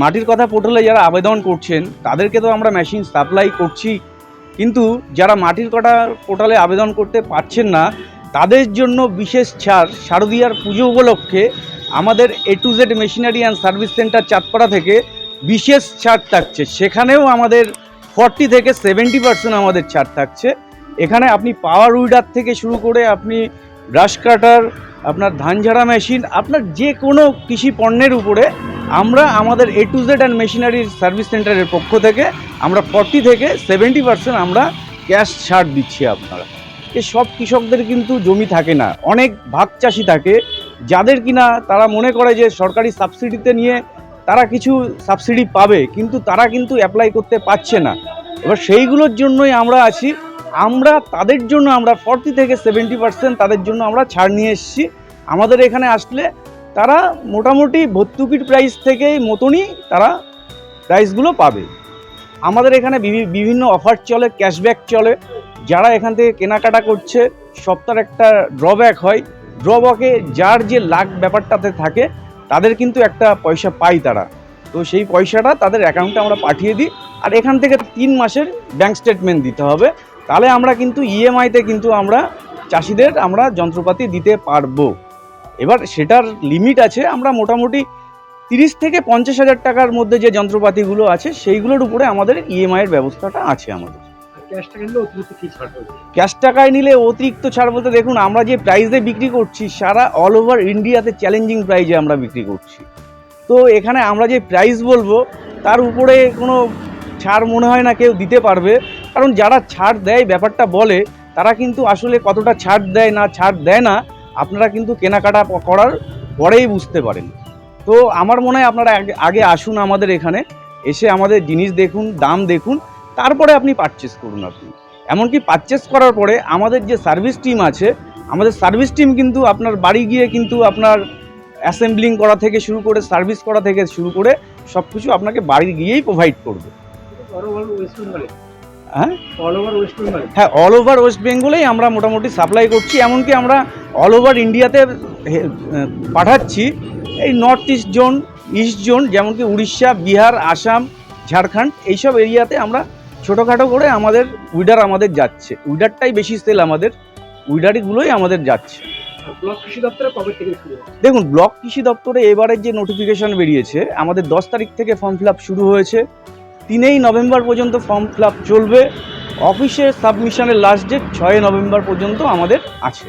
মাটির কথা পোর্টালে যারা আবেদন করছেন, তাদেরকে তো আমরা মেশিন সাপ্লাই করছি। কিন্তু যারা মাটির কথা পোর্টালে আবেদন করতে পারছেন না, তাদের জন্য বিশেষ ছাড় শারদীয়ার পুজো উপলক্ষে আমাদের A to Z machinery and service centre Chandpara থেকে বিশেষ ছাড় থাকছে। সেখানেও আমাদের ফর্টি থেকে সেভেন্টি পার্সেন্ট আমাদের ছাড় থাকছে। এখানে আপনি পাওয়ার উইডার থেকে শুরু করে আপনি ব্রাশ কাটার আপনার ধান ঝাড়া মেশিন আপনার যে কোনো কৃষি পণ্যের উপরে আমরা আমাদের এ টু জেড অ্যান্ড মেশিনারির সার্ভিস সেন্টারের পক্ষ থেকে আমরা ফর্টি থেকে সেভেন্টি পার্সেন্ট আমরা ক্যাশ ছাড় দিচ্ছি আপনারা। এ সব কৃষকদের কিন্তু জমি থাকে না। অনেক ভাগ চাষি থাকে। যাদের কিনা তারা মনে করে যে সরকারি সাবসিডিতে নিয়ে তারা কিছু সাবসিডি পাবে, কিন্তু তারা কিন্তু অ্যাপ্লাই করতে পারছে না। এবার সেইগুলোর জন্যই আমরা আছি। আমরা তাদের জন্য আমরা ফর্টি থেকে সেভেন্টি পার্সেন্ট তাদের জন্য আমরা ছাড় নিয়ে এসেছি। আমাদের এখানে আসলে তারা মোটামুটি ভর্তুকির প্রাইস থেকেই মতনই তারা প্রাইসগুলো পাবে। আমাদের এখানে বিভি- বিভিন্ন অফার চলে ক্যাশব্যাক চলে। যারা এখান থেকে কেনাকাটা করছে, সপ্তাহের একটা ড্রব্যাক হয়। ড্রব্যাকে যার যে লাখ ব্যাপারটাতে থাকে, তাদের কিন্তু একটা পয়সা পাই তারা। তো সেই পয়সাটা তাদের অ্যাকাউন্টে আমরা পাঠিয়ে দিই। আর এখান থেকে তিন মাসের ব্যাংক স্টেটমেন্ট দিতে হবে। তাহলে আমরা কিন্তু ইএমআইতে কিন্তু আমরা চাষিদের আমরা যন্ত্রপাতি দিতে পারব। এবার সেটার লিমিট আছে আমরা মোটামুটি তিরিশ থেকে পঞ্চাশ হাজার টাকার মধ্যে যে যন্ত্রপাতিগুলো আছে সেইগুলোর উপরে আমাদের ইএমআইয়ের ব্যবস্থাটা আছে আমাদের। ক্যাশ টাকায় নিলে অতিরিক্ত ছাড় বলতে দেখুন আমরা যে প্রাইসে বিক্রি করছি সারা অল ওভার ইন্ডিয়াতে চ্যালেঞ্জিং প্রাইজে আমরা বিক্রি করছি। তো এখানে আমরা যে প্রাইস বলব তার উপরে কোনো ছাড় মনে হয় না কেউ দিতে পারবে কারণ যারা ছাড় দেয় ব্যাপারটা বলে তারা কিন্তু আসলে কতটা ছাড় দেয় না ছাড় দেয় না আপনারা কিন্তু কেনাকাটা করার পরেই বুঝতে পারেন। তো আমার মনে হয় আপনারা আগে- আসুন আমাদের এখানে, এসে আমাদের জিনিস দেখুন, দাম দেখুন, তারপরে আপনি পারচেস করুন আপনি। এমনকি পারচেস করার পরে আমাদের যে সার্ভিস টিম আছে, আমাদের সার্ভিস টিম কিন্তু আপনার বাড়ি গিয়ে কিন্তু আপনার অ্যাসেম্বলিং করা থেকে শুরু করে সার্ভিস করা থেকে শুরু করে সব কিছু আপনাকে বাড়ি গিয়েই প্রোভাইড করবে। হ্যাঁ? অল ওভার ওয়েস্ট হ্যাঁ অল ওভার ওয়েস্ট বেঙ্গলেই আমরা মোটামুটি সাপ্লাই করছি এমনকি আমরা অল ওভার ইন্ডিয়াতে পাঠাচ্ছি। এই north east zone east zone যেমন কি উড়িষ্যা বিহার আসাম ঝাড়খণ্ড এইসব এরিয়াতে আমরা ছোটোখাটো করে আমাদের উইডার আমাদের যাচ্ছে। উইডারটাই বেশি সেল আমাদের উইডারিগুলোই আমাদের যাচ্ছে। ব্লক কৃষি দপ্তরে কবে থেকে শুরু দেখুন ব্লক কৃষি দপ্তরে এবারের যে নোটিফিকেশন বেরিয়েছে আমাদের দশ তারিখ থেকে ফর্ম ফিল শুরু হয়েছে। তিনেই নভেম্বর পর্যন্ত ফর্ম ফিল চলবে। অফিসের সাবমিশনের লাস্ট ডেট ছয় নভেম্বর পর্যন্ত আমাদের আছে।